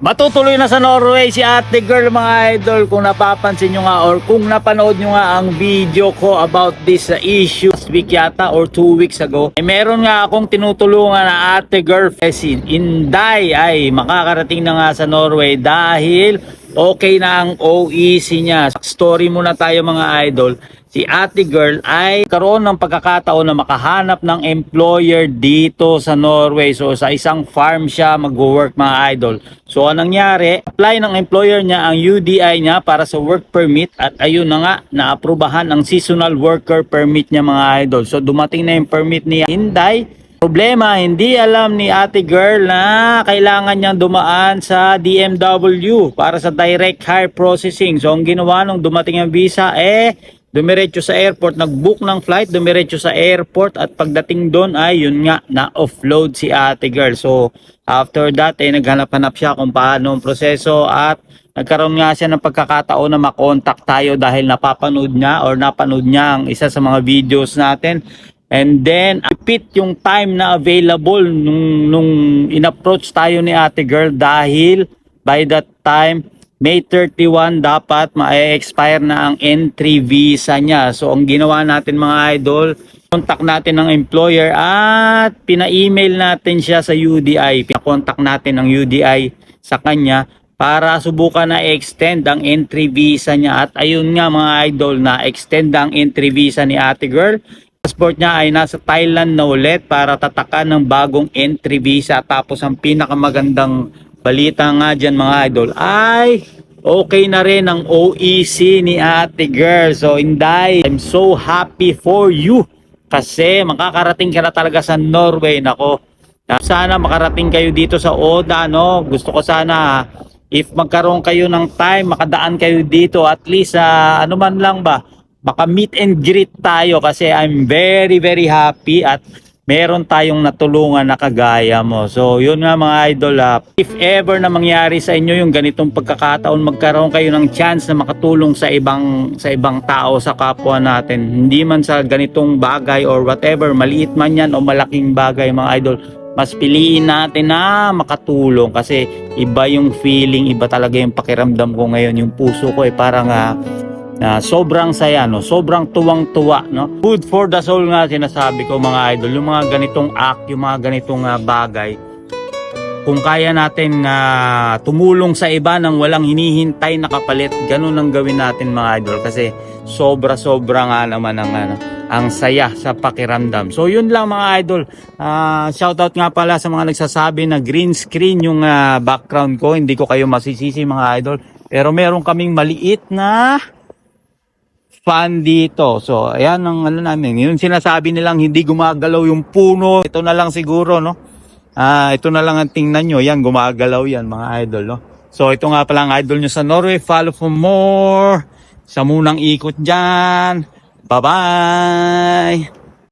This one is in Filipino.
Matutuloy na sa Norway si ate girl mga idol. Kung napapansin nyo nga or kung napanood nyo nga ang video ko about this uh, issue last week yata or two weeks ago eh, meron nga akong tinutulungan na ate girl eh, si Inday. Ay makakarating na nga sa Norway dahil okay na ang OEC niya story muna tayo mga idol si ate girl ay karoon ng pagkakataon na makahanap ng employer dito sa Norway. So sa isang farm siya mag-work mga idol. So anong nangyari, apply ng employer niya ang UDI niya para sa work permit at ayun na nga, naaprubahan ang seasonal worker permit niya mga idol. So dumating na yung permit ni Hinday. Problema, hindi alam ni ate girl na kailangan niyang dumaan sa DMW para sa direct hire processing. So ang ginawa nung dumating ang visa, eh dumiretso sa airport, nag-book ng flight, dumiretso sa airport at pagdating doon ay yun nga, na-offload si ate girl. So after that, eh, naghanap-hanap siya kung paano ang proseso at nagkaroon nga siya ng pagkakataon na makontak tayo dahil napapanood niya or napanood niya ang isa sa mga videos natin. And then, repeat yung time na available nung, nung in-approach tayo ni ate girl dahil by that time, May 31 dapat ma-expire na ang entry visa niya. So ang ginawa natin mga idol, contact natin ng employer at pina-email natin siya sa UDI. Pina-contact natin ng UDI sa kanya para subukan na extend ang entry visa niya. At ayun nga mga idol na extend ang entry visa ni ate girl. Passport niya ay nasa Thailand na ulit para tatakan ng bagong entry visa. Tapos ang pinakamagandang balita nga dyan mga idol ay okay na rin ang OEC ni ate girl. So Inday, I'm so happy for you kasi makakarating ka na talaga sa Norway. Nako, sana makarating kayo dito sa Oda. No? Gusto ko sana if magkaroon kayo ng time, makadaan kayo dito at least sa ano man lang ba, baka meet and greet tayo kasi I'm very very happy at meron tayong natulungan na kagaya mo. So, yun nga mga idol, ah, if ever na mangyari sa inyo yung ganitong pagkakataon, magkaroon kayo ng chance na makatulong sa ibang sa ibang tao, sa kapwa natin. Hindi man sa ganitong bagay or whatever, maliit man yan o malaking bagay mga idol, mas piliin natin na makatulong kasi iba yung feeling, iba talaga yung pakiramdam ko ngayon. Yung puso ko ay parang ah, na sobrang saya no sobrang tuwang-tuwa no food for the soul nga sinasabi ko mga idol yung mga ganitong act yung mga ganitong ah, bagay kung kaya natin na tumulong sa iba nang walang hinihintay na kapalit ganun ang gawin natin mga idol kasi sobra sobra nga naman ang ano ang saya sa pakiramdam. So yun lang mga idol. Ah, shoutout nga pala sa mga nagsasabi na green screen yung ah, background ko. Hindi ko kayo masisisi mga idol. Pero meron kaming maliit na fan dito. So, ayan ang ano namin. Yung sinasabi nilang hindi gumagalaw yung puno. Ito na lang siguro, no? Ah, ito na lang ang tingnan nyo. Yan, gumagalaw yan, mga idol, no? So, ito nga pala ang idol nyo sa Norway. Follow for more. Sa munang ikot dyan. Bye-bye!